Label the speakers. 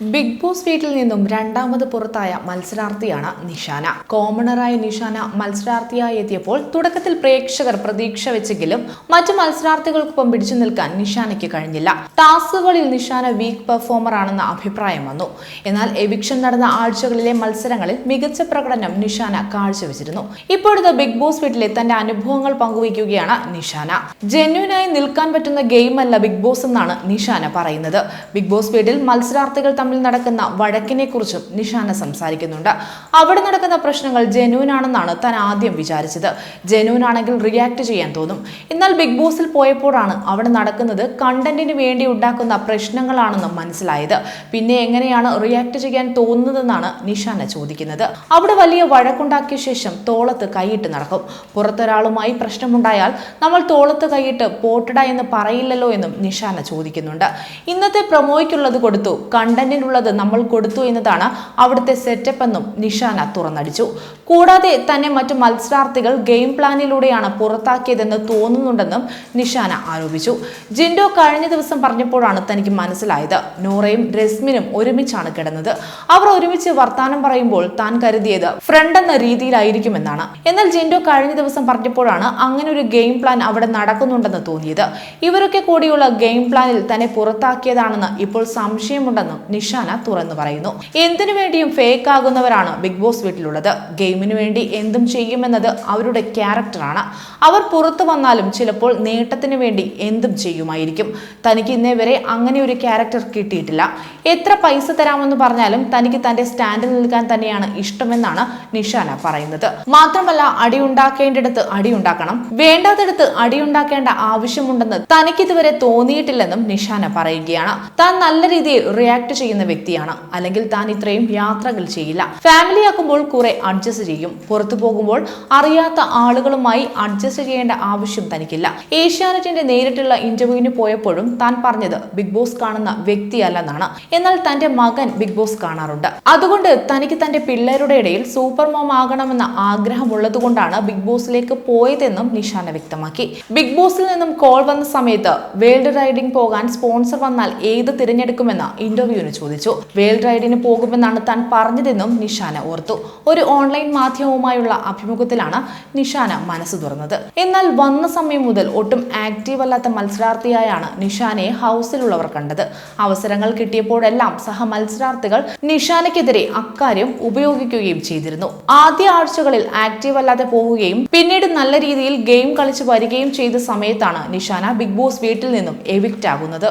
Speaker 1: Big boss വീട്ടിൽ നിന്നും രണ്ടാമത് പുറത്തായ മത്സരാർത്ഥിയാണ് നിഷാന. കോമണറായ നിഷാന മത്സരാർത്ഥിയായി എത്തിയപ്പോൾ തുടക്കത്തിൽ പ്രേക്ഷകർ പ്രതീക്ഷ വെച്ചെങ്കിലും മറ്റു മത്സരാർത്ഥികൾക്കൊപ്പം പിടിച്ചു നിൽക്കാൻ നിഷാനയ്ക്ക് കഴിഞ്ഞില്ല. ടാസ്കുകളിൽ നിഷാന വീക്ക് പെർഫോമർ ആണെന്ന അഭിപ്രായം വന്നു. എന്നാൽ എവിക്ഷൻ നടന്ന ആഴ്ചകളിലെ മത്സരങ്ങളിൽ മികച്ച പ്രകടനം നിഷാന കാഴ്ചവെച്ചിരുന്നു. ഇപ്പോഴത്തെ ബിഗ് ബോസ് വീട്ടിലെ തന്റെ അനുഭവങ്ങൾ പങ്കുവയ്ക്കുകയാണ് നിഷാന. ജെന്യൂനായി നിൽക്കാൻ പറ്റുന്ന ഗെയിമല്ല ബിഗ് ബോസ് എന്നാണ് നിഷാന പറയുന്നത്. ബിഗ് ബോസ് വീട്ടിൽ മത്സരാർത്ഥികൾ തമ്മിൽ നടക്കുന്ന വഴക്കിനെ കുറിച്ചും നിഷാന സംസാരിക്കുന്നുണ്ട്. അവിടെ നടക്കുന്ന പ്രശ്നങ്ങൾ ജനുവിൻ ആണെന്നാണ് താൻ ആദ്യം വിചാരിച്ചത്. ജനുവിൻ ആണെങ്കിൽ റിയാക്ട് ചെയ്യാൻ തോന്നും. എന്നാൽ ബിഗ് ബോസിൽ പോയപ്പോഴാണ് അവിടെ നടക്കുന്നത് കണ്ടന്റിന് വേണ്ടി ഉണ്ടാക്കുന്ന പ്രശ്നങ്ങളാണെന്ന് മനസ്സിലായത്. പിന്നെ എങ്ങനെയാണ് റിയാക്ട് ചെയ്യാൻ തോന്നുന്നതെന്നാണ് നിഷാന ചോദിക്കുന്നത്. അവിടെ വലിയ വഴക്കുണ്ടാക്കിയ ശേഷം തോളത്ത് കൈയിട്ട് നടക്കും. പുറത്തൊരാളുമായി പ്രശ്നമുണ്ടായാൽ നമ്മൾ തോളത്ത് കൈയിട്ട് പോട്ടട എന്ന് പറയില്ലല്ലോ എന്നും നിഷാന ചോദിക്കുന്നുണ്ട്. ഇന്നത്തെ പ്രൊമോയ്ക്കുള്ളത് കൊടുത്തു. കണ്ടന്റിനുള്ളത് നമ്മൾ കൊടുത്തു എന്നതാണ് അവിടുത്തെ സെറ്റപ്പ് എന്നും നിഷാന തുറന്നടിച്ചു. കൂടാതെ തന്നെ മറ്റു മത്സരാർത്ഥികൾ ഗെയിം പ്ലാനിലൂടെയാണ് പുറത്താക്കിയതെന്ന് തോന്നുന്നുണ്ടെന്നും നിഷാന ആരോപിച്ചു. ജിൻഡോ കഴിഞ്ഞ ദിവസം പറഞ്ഞപ്പോഴാണ് തനിക്ക് മനസ്സിലായത്. നോറയും രസ്മിനും ഒരുമിച്ചാണ് കിടന്നത്. അവർ ഒരുമിച്ച് വർത്താനം പറയുമ്പോൾ താൻ കരുതിയത് ഫ്രണ്ട് എന്ന രീതിയിലായിരിക്കുമെന്നാണ്. എന്നാൽ ജിൻഡോ കഴിഞ്ഞ ദിവസം പറഞ്ഞപ്പോഴാണ് അങ്ങനെ ഒരു ഗെയിം പ്ലാൻ അവിടെ നടക്കുന്നുണ്ടെന്ന് തോന്നിയത്. ഇവരൊക്കെ കൂടിയുള്ള ഗെയിം പ്ലാനിൽ തന്നെ പുറത്താക്കിയതാണെന്ന് ഇപ്പോൾ സംശയമുണ്ടെന്നും നിഷാന തുറന്നു പറയുന്നു. എന്തിനു വേണ്ടിയും ഫേക്ക് ആകുന്നവരാണ് ബിഗ് ബോസ് വീട്ടിലുള്ളത്. ഗെയിമിനു വേണ്ടി എന്തും ചെയ്യുമെന്നത് അവരുടെ ക്യാരക്ടറാണ് അവർ പുറത്തു വന്നാലും ചിലപ്പോൾ നേട്ടത്തിന് വേണ്ടി എന്തും ചെയ്യുമായിരിക്കും. തനിക്ക് ഇന്നേ വരെ അങ്ങനെ ഒരു ക്യാരക്ടർ കിട്ടിയിട്ടില്ല. എത്ര പൈസ തരാമെന്ന് പറഞ്ഞാലും തനിക്ക് തന്റെ സ്റ്റാൻഡിൽ നിൽക്കാൻ തന്നെയാണ് ഇഷ്ടമെന്നാണ് നിഷാന പറയുന്നത്. മാത്രമല്ല അടിയുണ്ടാക്കേണ്ടിടത്ത് അടിയുണ്ടാക്കണം വേണ്ടാത്തിടത്ത് അടിയുണ്ടാക്കേണ്ട ആവശ്യമുണ്ടെന്ന് തനിക്കിതുവരെ തോന്നിയിട്ടില്ലെന്നും നിഷാന പറയുകയാണ്. താൻ നല്ല രീതിയിൽ റിയാക്ട് ചെയ്യുന്ന വ്യക്തിയാണ്. അല്ലെങ്കിൽ താൻ ഇത്രയും യാത്രകൾ ചെയ്യില്ല. ഫാമിലി ആക്കുമ്പോൾ കുറെ അഡ്ജസ്റ്റ് ചെയ്യും. പുറത്തു പോകുമ്പോൾ അറിയാത്ത ആളുകളുമായി അഡ്ജസ്റ്റ് ചെയ്യേണ്ട ആവശ്യം തനിക്കില്ല. ഏഷ്യാനെറ്റിന്റെ നേരിട്ടുള്ള ഇന്റർവ്യൂവിന് പോയപ്പോഴും താൻ പറഞ്ഞത് ബിഗ് ബോസ് കാണുന്ന വ്യക്തിയല്ലെന്നാണ്. എന്നാൽ തന്റെ മകൻ ബിഗ് ബോസ് കാണാറുണ്ട്. അതുകൊണ്ട് തനിക്ക് തന്റെ പിള്ളേരുടെ ഇടയിൽ സൂപ്പർ മോം ആകണമെന്ന ആഗ്രഹമുള്ളതുകൊണ്ടാണ് ബിഗ് ബോസിലേക്ക് പോയതെന്നും നിഷാന വ്യക്തമാക്കി. ബിഗ് ബോസിൽ നിന്നും കോൾ വന്ന സമയത്ത് വേൾഡ് റൈഡിംഗ് പോകാൻ സ്പോൺസർ വന്നാൽ ഏത് തിരഞ്ഞെടുക്കുമെന്ന് ഇന്റർവ്യൂവിന് ചോദിച്ചു. വേൾഡ് റൈഡിന് പോകുമെന്നാണ് താൻ പറഞ്ഞതെന്നും നിഷാന ഓർത്തു. ഒരു ഓൺലൈൻ മാധ്യമവുമായുള്ള അഭിമുഖത്തിലാണ് നിഷാന മനസ്സ് തുറന്നത്. എന്നാൽ വന്ന സമയം മുതൽ ഒട്ടും ആക്റ്റീവ് അല്ലാത്ത മത്സരാർത്ഥിയായാണ് നിഷാനയെ ഹൗസിലുള്ളവർ കണ്ടത്. അവസരങ്ങൾ കിട്ടിയപ്പോഴെല്ലാം സഹ മത്സരാർത്ഥികൾ നിഷാനയ്ക്കെതിരെ അക്കാര്യം ഉപയോഗിക്കുകയും ചെയ്തിരുന്നു. ആദ്യ ആഴ്ചകളിൽ ആക്റ്റീവ് അല്ലാതെ പോവുകയും പിന്നീട് നല്ല രീതിയിൽ ഗെയിം കളിച്ച് വരികയും ചെയ്ത സമയത്താണ് നിഷാന ബിഗ് ബോസ് വീട്ടിൽ നിന്നും എവിക്റ്റ് ആകുന്നത്.